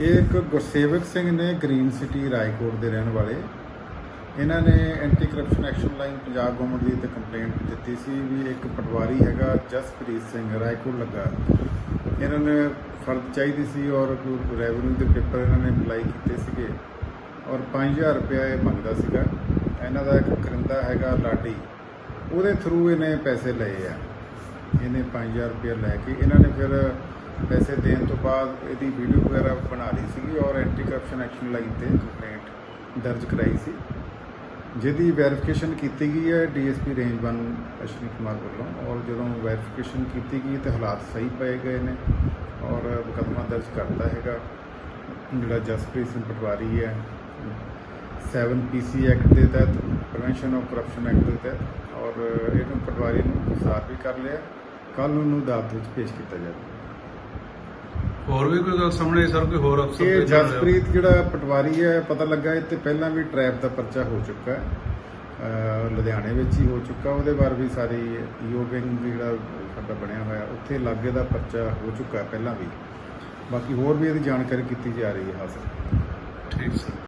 ਇਹ ਇੱਕ ਗੁਰਸੇਵਕ ਸਿੰਘ ਨੇ ਗ੍ਰੀਨ ਸਿਟੀ ਰਾਏਕੋਟ ਦੇ ਰਹਿਣ ਵਾਲੇ। ਇਹਨਾਂ ਨੇ anti corruption action line Punjab government ਦੀ ਤੇ ਕੰਪਲੇਂਟ ਦਿੱਤੀ ਸੀ ਵੀ ਇੱਕ ਪਟਵਾਰੀ ਹੈਗਾ ਜਸਪ੍ਰੀਤ ਸਿੰਘ, ਰਾਏਕੋਟ ਲੱਗਾ। ਇਹਨਾਂ ਨੇ ਫਰਦ ਚਾਹੀਦੀ ਸੀ ਔਰ ਰੈਵਨਿਊ ਦੇ ਪੇਪਰ ਇਹਨਾਂ ਨੇ ਅਪਲਾਈ ਕੀਤੇ ਸੀਗੇ ਔਰ 5000 ਰੁਪਇਆ ਇਹ ਮੰਗਦਾ ਸੀਗਾ। ਇਹਨਾਂ ਦਾ ਇੱਕ ਕਰਿੰਦਾ ਹੈਗਾ ਲਾਡੀ, ਉਹਦੇ ਥਰੂ ਇਹਨੇ ਪੈਸੇ ਲਏ ਆ। ਇਹਨੇ 5000 ਰੁਪਇਆ ਲੈ ਕੇ ਇਹਨਾਂ ਨੇ ਫਿਰ ਪੈਸੇ ਦੇਣ ਤੋਂ ਬਾਅਦ ਇਹਦੀ ਵੀਡੀਓ ਵਗੈਰਾ ਬਣਾ ਲਈ ਸੀਗੀ ਔਰ ਐਂਟੀ ਕਰਪਸ਼ਨ ਐਕਸ਼ਨ ਲਾਈਨ ਤੇ ਕੰਪਲੇਂਟ ਦਰਜ ਕਰਾਈ ਸੀ। ਜਿਹਦੀ ਵੈਰੀਫਿਕੇਸ਼ਨ ਕੀਤੀ ਗਈ ਹੈ ਡੀਐਸਪੀ ਰੇਂਜ 1 ਅਸ਼ਵਨੀ ਕੁਮਾਰ ਵੱਲੋਂ। ਔਰ ਜਦੋਂ ਵੈਰੀਫਿਕੇਸ਼ਨ ਕੀਤੀ ਗਈ ਤੇ ਹਾਲਾਤ ਸਹੀ ਪਏ ਗਏ ਨੇ ਔਰ ਮੁਕੱਦਮਾ ਦਰਜ ਕਰਤਾ ਹੈਗਾ। ਜਿਹੜਾ ਜਸਪ੍ਰੀਤ ਸਿੰਘ ਪਟਵਾਰੀ ਹੈ 7 ਪੀਸੀ ਐਕਟ ਦੇ ਤਹਿਤ ਪ੍ਰੀਵੈਂਸ਼ਨ ਆਫ ਕਰਪਸ਼ਨ ਐਕਟ ਦੇ ਤਹਿਤ। ਔਰ ਇਹਨੂੰ ਪਟਵਾਰੀ ਨੂੰ ਸਾਰ ਵੀ ਕਰ ਲਿਆ। ਕੱਲ ਨੂੰ ਅਦਾਲਤ ਵਿੱਚ ਪੇਸ਼ ਕੀਤਾ ਜਾਵੇਗਾ। ਹੋਰ ਵੀ ਕੋਈ ਗੱਲ ਸਾਹਮਣੇ ਸਰ ਕੋਈ ਹੋਰ ਅਫਸਰ ਇਹ? ਜਸਪ੍ਰੀਤ ਜਿਹੜਾ ਪਟਵਾਰੀ ਹੈ ਪਤਾ ਲੱਗਾ ਇਹ ਤੇ ਪਹਿਲਾਂ ਵੀ ਟ੍ਰੈਪ ਦਾ ਪਰਚਾ ਹੋ ਚੁੱਕਾ ਹੈ। ਅਹ ਲੁਧਿਆਣੇ ਵਿੱਚ ਹੀ ਹੋ ਚੁੱਕਾ ਉਹਦੇ ਬਾਰੇ ਵੀ ਸਾਰੀ ਵਿੰਗ ਜਿਹੜਾ ਸਾਡਾ ਬਣਿਆ ਹੋਇਆ ਉੱਥੇ ਲਾਗੇ ਦਾ ਪਰਚਾ ਹੋ ਚੁੱਕਾ ਹੈ ਪਹਿਲਾਂ ਵੀ। ਬਾਕੀ ਹੋਰ ਵੀ ਇਹਦੀ ਜਾਣਕਾਰੀ ਕੀਤੀ ਜਾ ਰਹੀ ਹੈ ਹਾਸਲ ਠੀਕ ਸਰ।